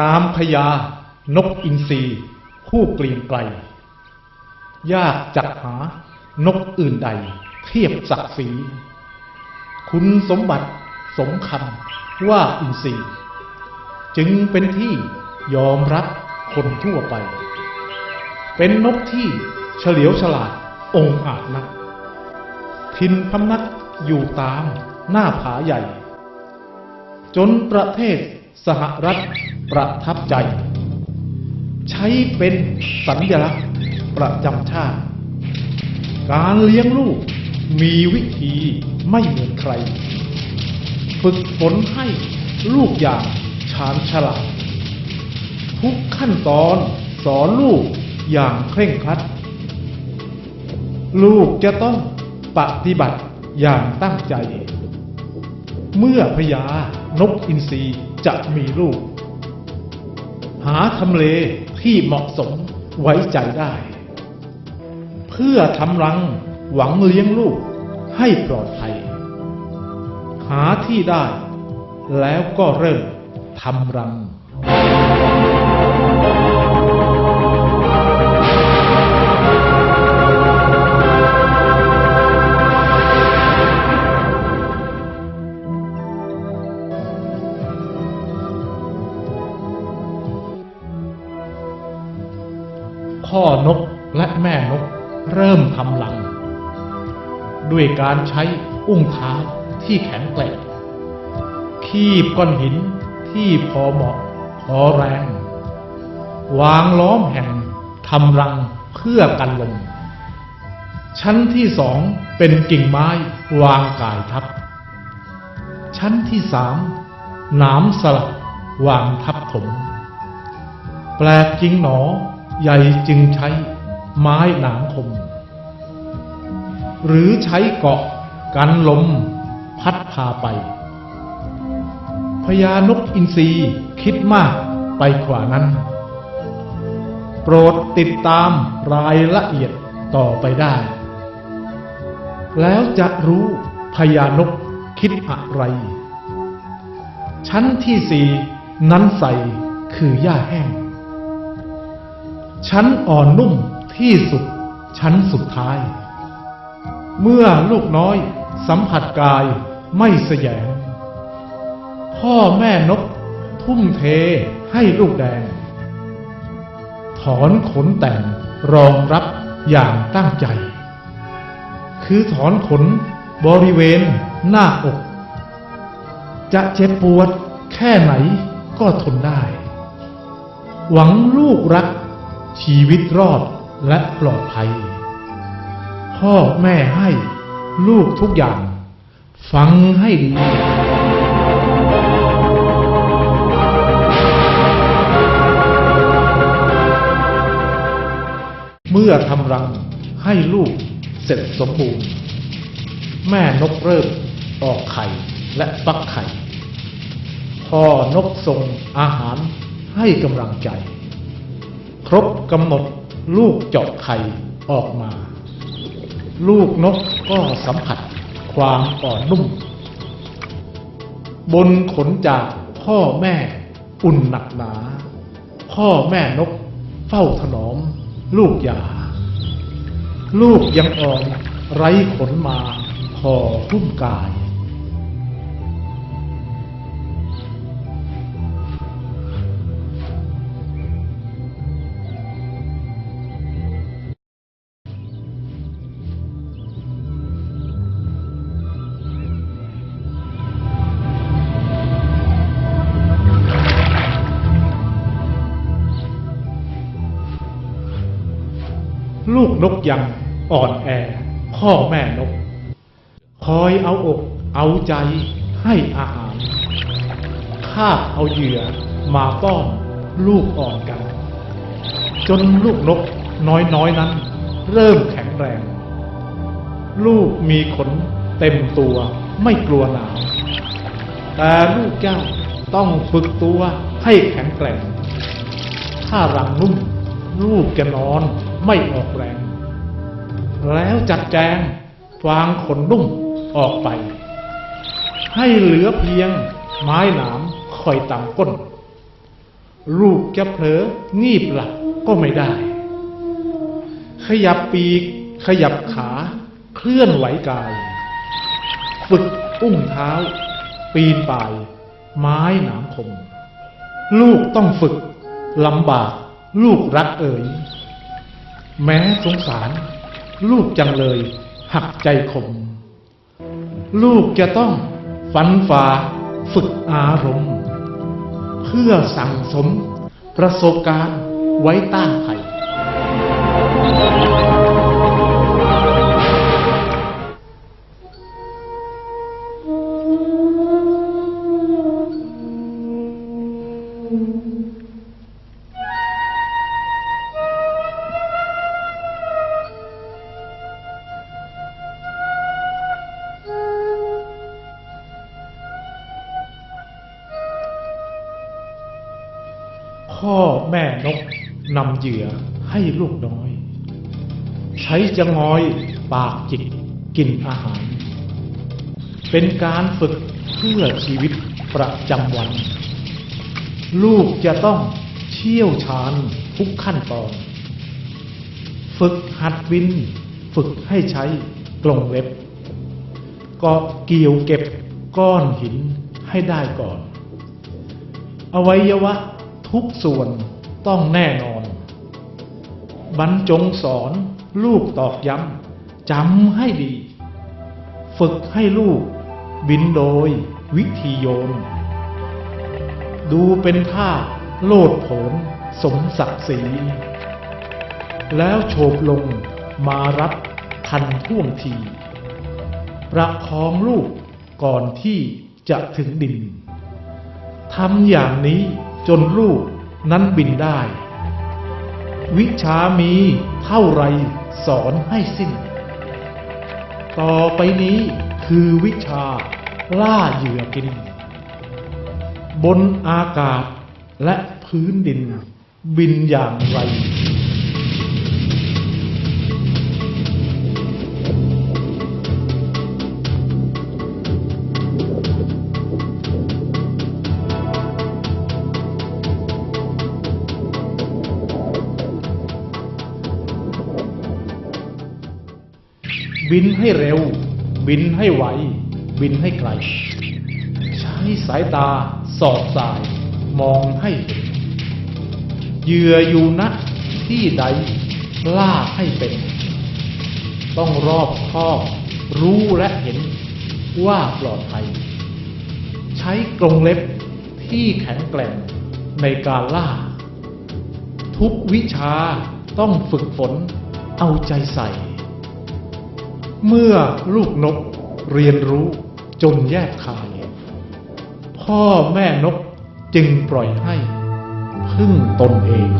น้ำพญานกอินทรีผู้เกลียงไกล ยากจัดหานกอื่นใด เทียบศักดิ์ศรีคุณสมบัติสมคำว่าอินทรีจึงเป็นที่ยอมรับคนทั่วไป เป็นนกที่เฉลียวฉลาดองอาจนัก ทินพำนักอยู่ตามหน้าผาใหญ่ จนประเทศ สหรัฐประทับใจ ใช้เป็นสัญลักษณ์ประจำชาติ การเลี้ยงลูกมีวิธีไม่เหมือนใคร ฝึกฝนให้ลูกอย่างชาญฉลาด ทุกขั้นตอนสอนลูกอย่างเคร่งครัด ลูกจะต้องปฏิบัติอย่างตั้งใจ เมื่อพญานกอินทรี จะมีลูก หาทำเลที่เหมาะสมไว้ใจได้ เพื่อทำรังหวังเลี้ยงลูกให้ปลอดภัย หาที่ได้แล้วก็เริ่มทำรัง ด้วยการใช้อุ้งเท้าที่แข็งแกร่งคีบก้อนหินที่พอเหมาะพอแรง วางล้อมแห่งทำรังเพื่อกันลม ชั้นที่สองเป็นกิ่งไม้วางกายทับ ชั้นที่สามหนามสลับวางทับถม แปลกจริงหนอ ใหญ่จึงใช้ไม้หนามคม หรือใช้เกาะกันลมพัดพาไปพญานกอินทรีคิดมากไปกว่านั้น โปรดติดตามรายละเอียดต่อไปได้ แล้วจะรู้พญานกคิดอะไร ชั้นที่สี่นั้นใสคือหญ้าแห้ง ชั้นอ่อนนุ่มที่สุดชั้นสุดท้าย เมื่อลูกน้อยสัมผัสกายไม่แสยง พ่อแม่นกทุ่มเทให้ลูกแดง ถอนขนแต่งรองรับอย่างตั้งใจ คือถอนขนบริเวณหน้าอก จะเจ็บปวดแค่ไหนก็ทนได้ หวังลูกรักชีวิตรอดและปลอดภัย พ่อแม่ให้ลูกทุกอย่าง ฟังให้ดี เมื่อทำรังให้ลูกเสร็จสมบูรณ์ แม่นกเริ่มออกไข่และฟักไข่ พ่อนกส่งอาหารให้กำลังใจ ครบกำหนดลูกเจาะไข่ออกมา ลูกนกก็สัมผัสความอ่อนนุ่ม บนขนจากพ่อแม่อุ่นหนักหนา พ่อแม่นกเฝ้าถนอม ลูกยา ลูกยังอ่อนไร้ขนมาพอหุ้มกาย ลูกนกยังอ่อนแอ พ่อแม่นก คอยเอาอกเอาใจให้อาหารคาบเอาเหยื่อมาป้อนลูกอ่อนกัน จนลูกนกน้อยๆนนั้น เริ่มแข็งแรง ลูกมีขนเต็มตัวไม่กลัวหนาวแต่ลูกเจ้าต้องฝึกตัวให้แข็งแกร่ง ถ้ารังนุ่มลูกจะนอน ไม่ออกแรง แล้วจัดแจงฟางขนนุ่มออกไป ให้เหลือเพียงไม้หนามคอยตำก้น ลูกจะเผลองีบหลับก็ไม่ได้ ขยับปีก ขยับขา เคลื่อนไหวกาย ฝึกอุ้งเท้า ปีนป่าย ไม้หนามคม ลูกต้องฝึกลำบาก ลูกรักเอ๋ย แม้สงสาร ลูกจังเลย หักใจคมลูกจะต้องฟันฝ่าฝึกอารมณ์ เพื่อสั่งสม ประสบการณ์ไว้ต้านภัย พ่อแม่นกนำเหยื่อให้ลูกน้อย ใช้จะงอยปากจิกกินอาหาร เป็นการฝึกเพื่อชีวิตประจำวัน ลูกจะต้องเชี่ยวชาญทุกขั้นตอน ฝึกหัดวิน ฝึกให้ใช้กลงเล็บก็เกี่ยวเก็บก้อนหินให้ได้ก่อน อวัยวะ ทุกส่วนต้องแน่นอน บรรจงสอนลูกตอกย้ำจำให้ดี ฝึกให้ลูกบินโดยวิธีโยน ดูเป็นท่าโลดโผนสมศักดิ์ศรี แล้วโฉบลงมารับทันท่วงที ประคองลูกก่อนที่จะถึงดินทำอย่างนี้ จนลูกนั้นบินได้ วิชามีเท่าไรสอนให้สิ้น ต่อไปนี้คือวิชาล่าเหยื่อกิน บนอากาศและพื้นดินบินอย่างไร บินให้เร็ว บินให้ไว บินให้ไกล ใช้สายตาสอดสาย มองให้เห็นเหยื่ออยู่ณที่ใดล่าให้เป็น ต้องรอบคอบรู้และเห็นว่าปลอดภัย ใช้กรงเล็บที่แข็งแกร่งในการล่า ทุกวิชาต้องฝึกฝนเอาใจใส่ เมื่อลูกนกเรียนรู้จนแยกคาย พ่อแม่นกจึงปล่อยให้พึ่งตนเอง